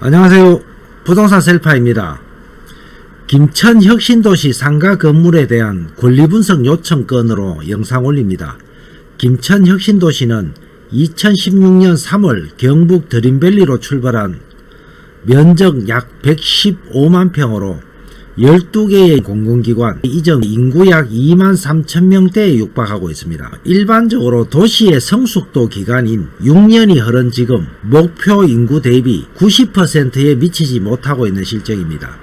안녕하세요. 부동산 셀파입니다. 김천 혁신도시 상가 건물에 대한 권리분석 요청 건으로 영상 올립니다. 김천 혁신도시는 2016년 3월 경북 드림밸리로 출발한 면적 약 115만 평으로 12개의 공공기관, 이 점 인구 약 2만 3천 명대에 육박하고 있습니다. 일반적으로 도시의 성숙도 기간인 6년이 흐른 지금 목표 인구 대비 90%에 미치지 못하고 있는 실정입니다.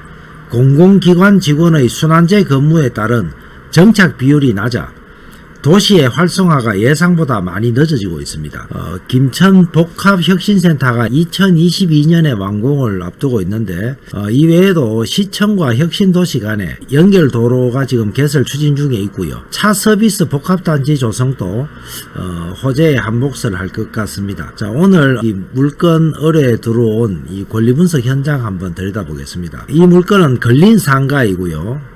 공공기관 직원의 순환제 근무에 따른 정착 비율이 낮아 도시의 활성화가 예상보다 많이 늦어지고 있습니다. 어, 김천 복합혁신센터가 2022년에 완공을 앞두고 있는데 어, 이외에도 시청과 혁신도시 간에 연결 도로가 지금 개설 추진 중에 있고요. 차 서비스 복합단지 조성도 어, 호재에 한몫을 할 것 같습니다. 자 오늘 이 물건 의뢰에 들어온 이 권리분석 현장 한번 들여다보겠습니다. 이 물건은 걸린 상가이고요.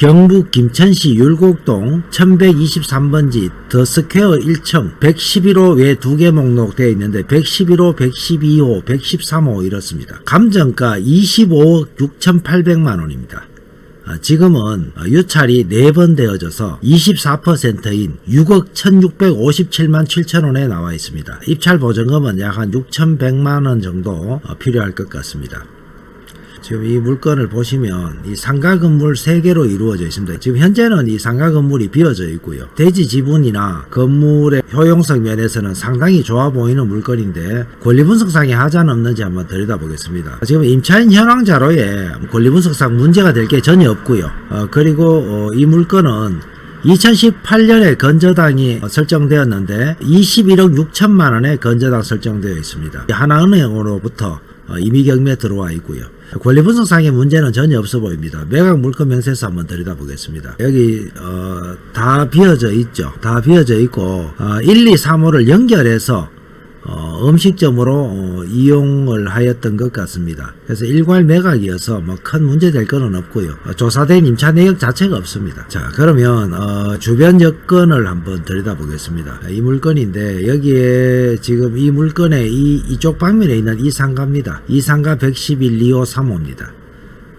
경북 김천시 율곡동 1123번지 더 스퀘어 1층 111호 외 두 개 목록되어 있는데 111호, 112호, 113호 이렇습니다. 감정가 25억 6,800만 원입니다. 아, 지금은 유찰이 4번 되어져서 24%인 6억 1657만 7천 원에 나와 있습니다. 입찰 보증금은 약 한 6,100만 원 정도 어, 필요할 것 같습니다. 지금 이 물건을 보시면 이 상가 건물 3개로 이루어져 있습니다. 지금 현재는 이 상가 건물이 비어져 있고요. 대지 지분이나 건물의 효용성 면에서는 상당히 좋아 보이는 물건인데 권리 분석상에 하자는 없는지 한번 들여다보겠습니다. 지금 임차인 현황 자료에 권리 분석상 문제가 될 게 전혀 없고요. 어, 그리고 어, 이 물건은 2018년에 건저당이 설정되었는데 21억 6천만 원의 건저당 설정되어 있습니다. 하나은행으로부터 어, 이미 경매 들어와 있고요. 권리 분석상의 문제는 전혀 없어 보입니다. 매각 물건 명세서 한번 들여다보겠습니다. 여기 어, 다 비어져 있죠. 다 비어져 있고 어, 1, 2, 3호를 연결해서 어, 음식점으로 어, 이용을 하였던 것 같습니다. 그래서 일괄 매각이어서 뭐 큰 문제 될 거는 없고요. 어, 조사된 임차 내역 자체가 없습니다. 자 그러면 어, 주변 여건을 한번 들여다보겠습니다. 이 물건인데 여기에 지금 이 물건에 이 이쪽 방면에 있는 이 상가입니다. 이 상가 111, 2호, 3호입니다.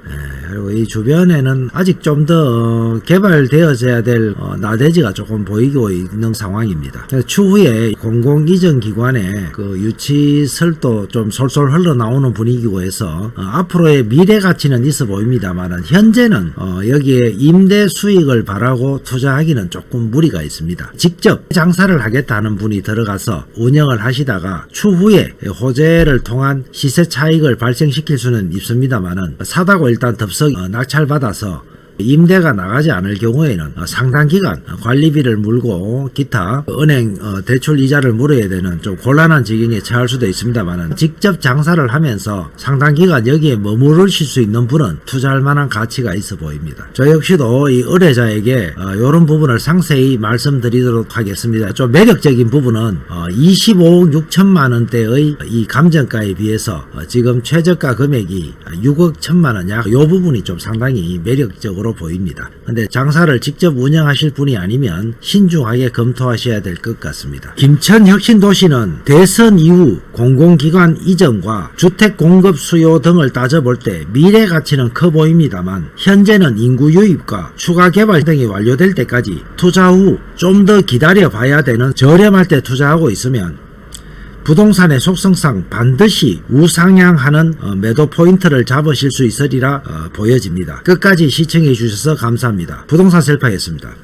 예, 그리고 이 주변에는 아직 좀 더 개발되어져야 될 어, 나대지가 조금 보이고 있는 상황입니다. 추후에 공공 이전 기관의 그 유치설도 좀 솔솔 흘러나오는 분위기고 해서 어, 앞으로의 미래 가치는 있어 보입니다만 현재는 어, 여기에 임대 수익을 바라고 투자하기는 조금 무리가 있습니다. 직접 장사를 하겠다는 분이 들어가서 운영을 하시다가 추후에 호재를 통한 시세 차익을 발생시킬 수는 있습니다만은 사다고 일단 덥석 어, 낙찰받아서 임대가 나가지 않을 경우에는 어, 상당 기간 관리비를 물고 기타 은행 어, 대출 이자를 물어야 되는 좀 곤란한 지경에 처할 수도 있습니다만은 직접 장사를 하면서 상당 기간 여기에 머무르실 수 있는 분은 투자할 만한 가치가 있어 보입니다. 저 역시도 이 의뢰자에게 이런 부분을 상세히 말씀드리도록 하겠습니다. 좀 매력적인 부분은 25억 6천만 원대의 이 감정가에 비해서 어, 지금 최저가 금액이 6억 1천만 원 약 이 부분이 좀 상당히 매력적으로 보입니다. 근데 장사를 직접 운영하실 분이 아니면 신중하게 검토하셔야 될 것 같습니다. 김천 혁신도시는 대선 이후 공공기관 이전과 주택 공급 수요 등을 따져볼 때 미래 가치는 커 보입니다만 현재는 인구 유입과 추가 개발 등이 완료될 때까지 투자 후 좀 더 기다려 봐야 되는 저렴할 때 투자하고 있으면 부동산의 속성상 반드시 우상향하는 어, 매도 포인트를 잡으실 수 있으리라 어, 보여집니다. 끝까지 시청해 주셔서 감사합니다. 부동산 셀파였습니다.